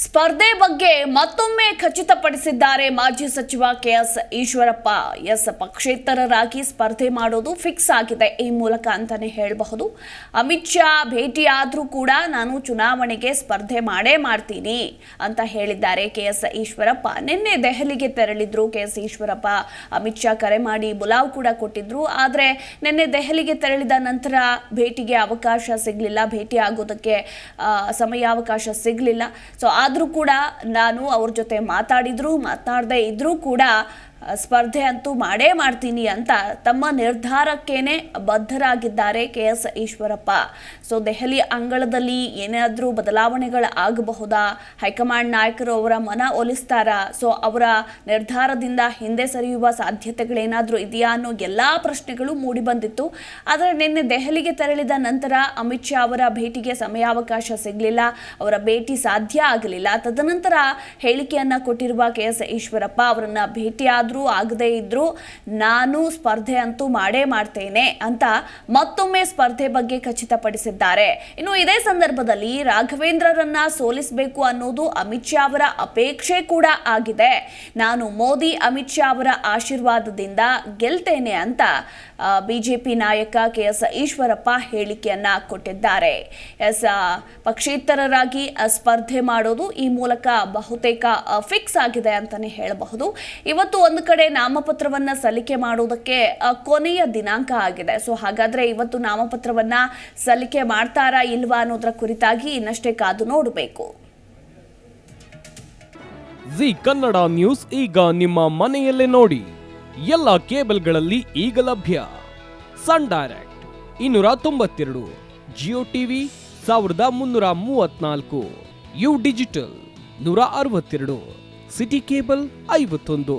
ಸ್ಪರ್ಧೆ ಬಗ್ಗೆ ಮತ್ತೊಮ್ಮೆ ಖಚಿತಪಡಿಸಿದ್ದಾರೆ ಮಾಜಿ ಸಚಿವ ಕೆಎಸ್ ಈಶ್ವರಪ್ಪ. ಎಸ್ ಪಕ್ಷೇತರರಾಗಿ ಸ್ಪರ್ಧೆ ಮಾಡೋದು ಫಿಕ್ಸ್ ಆಗಿದೆ ಈ ಮೂಲಕ ಅಂತಾನೆ ಹೇಳಬಹುದು. ಅಮಿತ್ ಶಾ ಭೇಟಿ ಆದ್ರೂ ಕೂಡ ನಾನು ಚುನಾವಣೆಗೆ ಸ್ಪರ್ಧೆ ಮಾಡೇ ಮಾಡ್ತೀನಿ ಅಂತ ಹೇಳಿದ್ದಾರೆ ಕೆಎಸ್ ಈಶ್ವರಪ್ಪ. ನಿನ್ನೆ ದೆಹಲಿಗೆ ತೆರಳಿದ್ರು ಕೆಎಸ್ ಈಶ್ವರಪ್ಪ. ಅಮಿತ್ ಶಾ ಕರೆ ಮಾಡಿ ಬುಲಾವ್ ಕೂಡ ಕೊಟ್ಟಿದ್ರು. ಆದರೆ ನಿನ್ನೆ ದೆಹಲಿಗೆ ತೆರಳಿದ ನಂತರ ಭೇಟಿಗೆ ಅವಕಾಶ ಸಿಗಲಿಲ್ಲ. ಭೇಟಿ ಆಗೋದಕ್ಕೆ ಸಮಯಾವಕಾಶ ಸಿಗಲಿಲ್ಲ. ಸೊ ಆದರೂ ಕೂಡ ನಾನು ಅವ್ರ ಜೊತೆ ಮಾತಾಡಿದ್ರು ಮಾತಾಡದೇ ಇದ್ದರೂ ಕೂಡ ಸ್ಪರ್ಧೆ ಅಂತೂ ಮಾಡೇ ಮಾಡ್ತೀನಿ ಅಂತ ತಮ್ಮ ನಿರ್ಧಾರಕ್ಕೇನೆ ಬದ್ಧರಾಗಿದ್ದಾರೆ K S Eshwarappa. So, Delhi ಅಂಗಳದಲ್ಲಿ ಏನಾದರೂ ಬದಲಾವಣೆಗಳು ಆಗಬಹುದಾ? ಹೈಕಮಾಂಡ್ ನಾಯಕರು ಅವರ ಮನ ಒಲಿಸ್ತಾರಾ? ಸೊ, ಅವರ ನಿರ್ಧಾರದಿಂದ ಹಿಂದೆ ಸರಿಯುವ ಸಾಧ್ಯತೆಗಳೇನಾದರೂ ಇದೆಯಾ ಅನ್ನೋ ಎಲ್ಲ ಪ್ರಶ್ನೆಗಳು ಮೂಡಿಬಂದಿತ್ತು ಆದರೆ ನಿನ್ನೆ ದೆಹಲಿಗೆ ತೆರಳಿದ ನಂತರ ಅಮಿತ್ ಶಾ ಅವರ ಭೇಟಿಗೆ ಸಮಯಾವಕಾಶ ಸಿಗಲಿಲ್ಲ. ಅವರ ಭೇಟಿ ಸಾಧ್ಯ ಆಗಲಿಲ್ಲ. ತದನಂತರ ಹೇಳಿಕೆಯನ್ನು ಕೊಟ್ಟಿರುವ ಕೆ ಎಸ್ ಈಶ್ವರಪ್ಪ ಅವರನ್ನ ಭೇಟಿಯಾದರೂ ಆಗದೇ ಇದ್ದರೂ ನಾನು ಸ್ಪರ್ಧೆ ಅಂತೂ ಮಾಡೇ ಮಾಡ್ತೇನೆ ಅಂತ ಮತ್ತೊಮ್ಮೆ ಸ್ಪರ್ಧೆ ಬಗ್ಗೆ ಖಚಿತಪಡಿಸಿದ್ದಾರೆ. ಇನ್ನು ಇದೇ ಸಂದರ್ಭದಲ್ಲಿ ರಾಘವೇಂದ್ರರನ್ನ ಸೋಲಿಸಬೇಕು ಅನ್ನೋದು ಅಮಿತ್ ಶಾ ಅವರ ಅಪೇಕ್ಷೆ ಕೂಡ ಆಗಿದೆ. ನಾನು ಮೋದಿ, ಅಮಿತ್ ಶಾ ಅವರ ಆಶೀರ್ವಾದದಿಂದ ಗೆಲ್ತೇನೆ ಅಂತ ಬಿಜೆಪಿ ನಾಯಕ ಕೆ ಎಸ್ ಈಶ್ವರಪ್ಪ ಹೇಳಿಕೆಯನ್ನ ಕೊಟ್ಟಿದ್ದಾರೆ. ಎಸ್ ಪಕ್ಷೇತರರಾಗಿ ಸ್ಪರ್ಧೆ ಮಾಡೋದು ಈ ಮೂಲಕ ಬಹುತೇಕ ಫಿಕ್ಸ್ ಆಗಿದೆ ಅಂತಾನೆ ಹೇಳಬಹುದು. ಇವತ್ತು ಒಂದು ಕಡೆ ನಾಮಪತ್ರವನ್ನ ಸಲ್ಲಿಕೆ ಮಾಡೋದಕ್ಕೆ ಕೊನೆಯ ದಿನಾಂಕ ಆಗಿದೆ. ಸೊ ಹಾಗಾದ್ರೆ ಇವತ್ತು ನಾಮಪತ್ರವನ್ನ ಸಲ್ಲಿಕೆ ಮಾಡ್ತಾರಾ ಇಲ್ವಾ ಅನ್ನೋದ್ರ ಕುರಿತಾಗಿ ಇನ್ನಷ್ಟೇ ಕಾದು ನೋಡಬೇಕು. ಜಿ ಕನ್ನಡ ನ್ಯೂಸ್ ಈಗ ನಿಮ್ಮ ಮನೆಯಲ್ಲೇ ನೋಡಿ. ಎಲ್ಲ ಕೇಬಲ್ಗಳಲ್ಲಿ ಈಗ ಲಭ್ಯ. ಸನ್ ಡೈರೆಕ್ಟ್ ಇನ್ನೂರ ತೊಂಬತ್ತೆರಡು ಜಿಯೋ ಟಿವಿ ಸಾವಿರದ ಮುನ್ನೂರ ಮೂವತ್ನಾಲ್ಕು ಯು ಡಿಜಿಟಲ್ ನೂರ ಅರವತ್ತೆರಡು ಸಿಟಿ ಕೇಬಲ್ ಐವತ್ತೊಂದು.